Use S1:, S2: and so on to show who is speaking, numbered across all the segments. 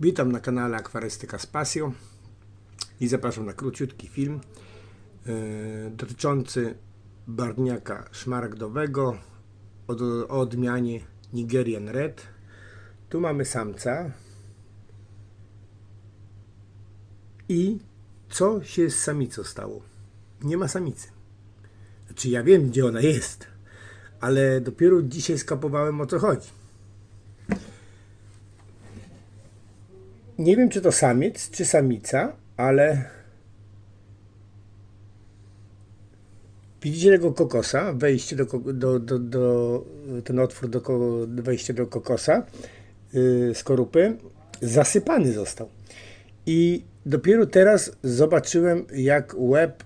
S1: Witam na kanale Akwarystyka z Pasją i zapraszam na króciutki film e, dotyczący barwniaka szmaragdowego o odmianie Nigerian Red. Tu mamy samca i co się z samicą stało? Nie ma samicy. Znaczy ja wiem gdzie ona jest, ale dopiero dzisiaj skapowałem o co chodzi. Nie wiem, czy to samiec, czy samica, ale widzicie tego kokosa, wejście do, do, do, do ten otwór do wejście do kokosa, yy, skorupy, zasypany został. I dopiero teraz zobaczyłem, jak łeb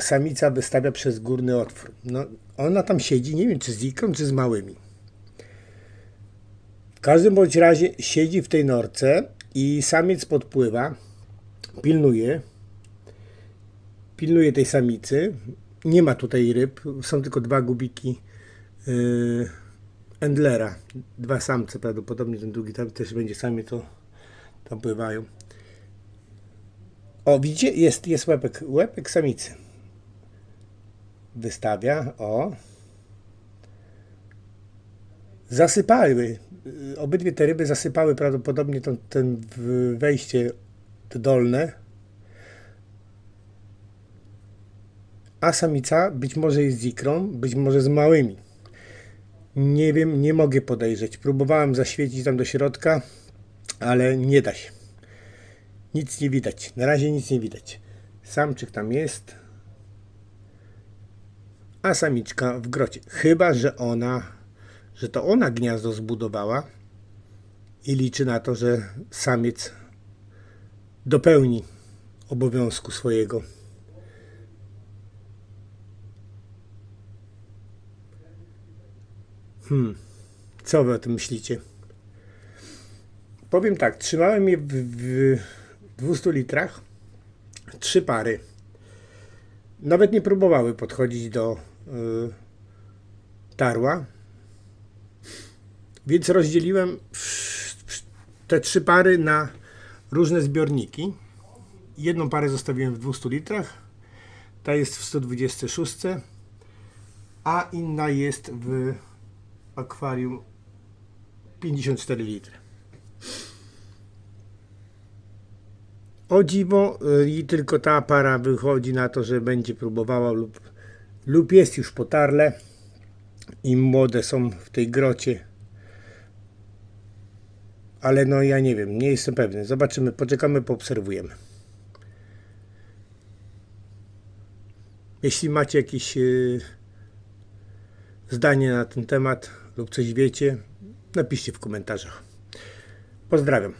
S1: samica wystawia przez górny otwór. No, ona tam siedzi, nie wiem, czy z ikrą, czy z małymi. W każdym bądź razie siedzi w tej norce i samiec podpływa, pilnuje, pilnuje tej samicy. Nie ma tutaj ryb, są tylko dwa gubiki yy, Endlera. Dwa samce prawdopodobnie, ten drugi tam też będzie samiec, to tam pływają. O, widzicie? Jest, jest łepek, łepek samicy. Wystawia, o. Zasypały. Obydwie te ryby zasypały prawdopodobnie to, ten wejście dolne. A samica być może jest z ikrą, być może z małymi. Nie wiem, nie mogę podejrzeć. Próbowałem zaświecić tam do środka, ale nie da się. Nic nie widać. Na razie nic nie widać. Samczyk tam jest, a samiczka w grocie. Chyba, że ona, że to ona gniazdo zbudowała i liczy na to, że samiec dopełni obowiązku swojego. Hmm, co wy o tym myślicie? Powiem tak, trzymałem je w, w 200 litrach, trzy pary. Nawet nie próbowały podchodzić do y, tarła. Więc rozdzieliłem wsz- te trzy pary na różne zbiorniki. Jedną parę zostawiłem w 200 litrach, ta jest w 126, a inna jest w akwarium 54 litry. O dziwo, y, i tylko ta para wychodzi na to, że będzie próbowała lub, lub jest już po tarle i młode są w tej grocie. Ale no ja nie wiem, nie jestem pewny. Zobaczymy, poczekamy, poobserwujemy. Jeśli macie jakieś y, zdanie na ten temat lub coś wiecie, napiszcie w komentarzach. Pozdrawiam.